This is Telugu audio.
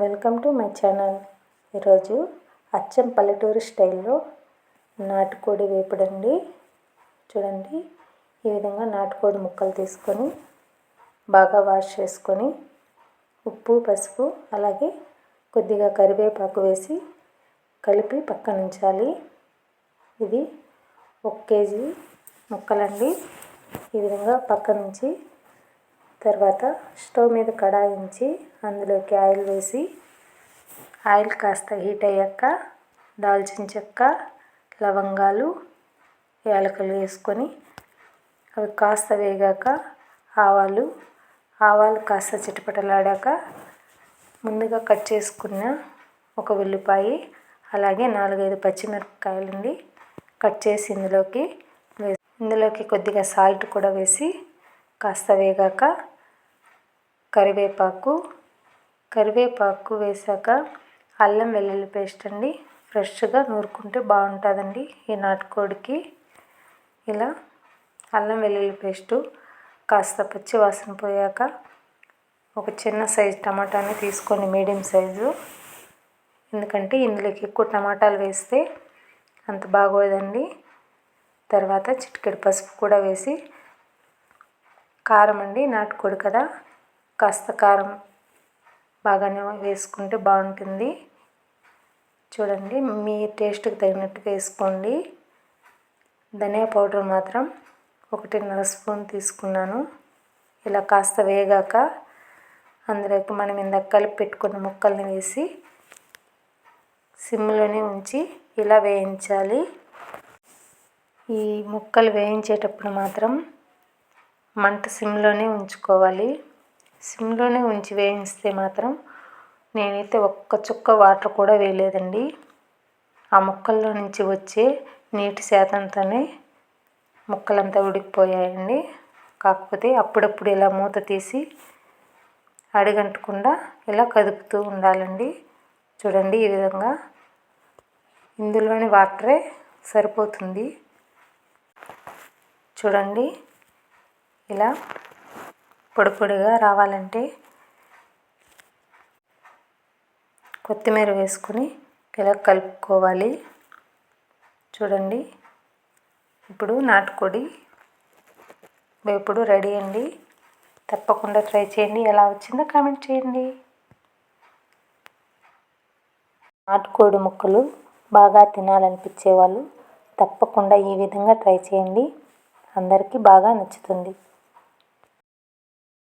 Welcome to my channel. ఈరోజు అచ్చం పల్లెటూరు స్టైల్లో నాటుకోడి వేపుడండి. చూడండి ఈ విధంగా నాటుకోడి ముక్కలు తీసుకొని బాగా వాష్ చేసుకొని ఉప్పు పసుపు అలాగే కొద్దిగా కరివేపాకు వేసి కలిపి పక్కన ఉంచాలి. ఇది ఒక కేజీ ముక్కలండి. ఈ విధంగా పక్క నుంచి తర్వాత స్టవ్ మీద కడాయి ఉంచి అందులోకి ఆయిల్ వేసి ఆయిల్ కాస్త హీట్ అయ్యాక దాల్చిన చెక్క లవంగాలు యాలకులు వేసుకొని అవి కాస్త వేగాక ఆవాలు ఆవాలు కాస్త చిటపటలాడాక ముందుగా కట్ చేసుకున్న ఒక ఉల్లిపాయ అలాగే నాలుగైదు పచ్చిమిరపకాయలండి కట్ చేసి ఇందులోకి ఇందులోకి కొద్దిగా సాల్ట్ కూడా వేసి కాస్త వేగాక కరివేపాకు కరివేపాకు వేసాక అల్లం వెల్లుల్లి పేస్ట్ అండి. ఫ్రెష్గా నూరుకుంటే బాగుంటుందండి ఈ నాటుకోడికి. ఇలా అల్లం వెల్లుల్లి పేస్టు కాస్త పచ్చి వాసన పోయాక ఒక చిన్న సైజు టమాటాని తీసుకొని మీడియం సైజు. ఎందుకంటే ఇందులోకి ఎక్కువ టమాటాలు వేస్తే అంత బాగోదండి. తర్వాత చిటికెడు పసుపు కూడా వేసి కారం అండి నాటుకోడి కదా. కాస్త కారం బాగానే వేసుకుంటే బాగుంటుంది. చూడండి మీ టేస్ట్కి తగినట్టు వేసుకోండి. ధనియా పౌడర్ మాత్రం ఒకటిన్నర స్పూన్ తీసుకున్నాను. ఇలా కాస్త వేగాక అందులోకి మనం ఇందాక కలిపి పెట్టుకున్న ముక్కల్ని వేసి సిమ్లోనే ఉంచి ఇలా వేయించాలి. ఈ ముక్కలు వేయించేటప్పుడు మాత్రం మంట సిమ్లోనే ఉంచుకోవాలి. సిమ్లోనే ఉంచి వేయిస్తే మాత్రం నేనైతే ఒక్క చుక్క వాటర్ కూడా వేయలేదండి. ఆ ముక్కల్లో నుంచి వచ్చే నీటి శాతంతోనే ముక్కలంతా ఉడికిపోయాయండి. కాకపోతే అప్పుడప్పుడు ఇలా మూత తీసి అడిగంటకుండా ఇలా కదుపుతూ ఉండాలండి. చూడండి ఈ విధంగా ఇందులోని వాటరే సరిపోతుంది. చూడండి ఇలా పొడి పొడిగా రావాలంటే కొత్తిమీర వేసుకొని ఇలా కలుపుకోవాలి. చూడండి. ఇప్పుడు నాటుకోడి వేపుడు రెడీ అండి. తప్పకుండా ట్రై చేయండి. ఎలా వచ్చిందో కామెంట్ చేయండి. నాటుకోడి ముక్కలు బాగా తినాలనిపించే వాళ్ళు తప్పకుండా ఈ విధంగా ట్రై చేయండి. అందరికీ బాగా నచ్చుతుంది.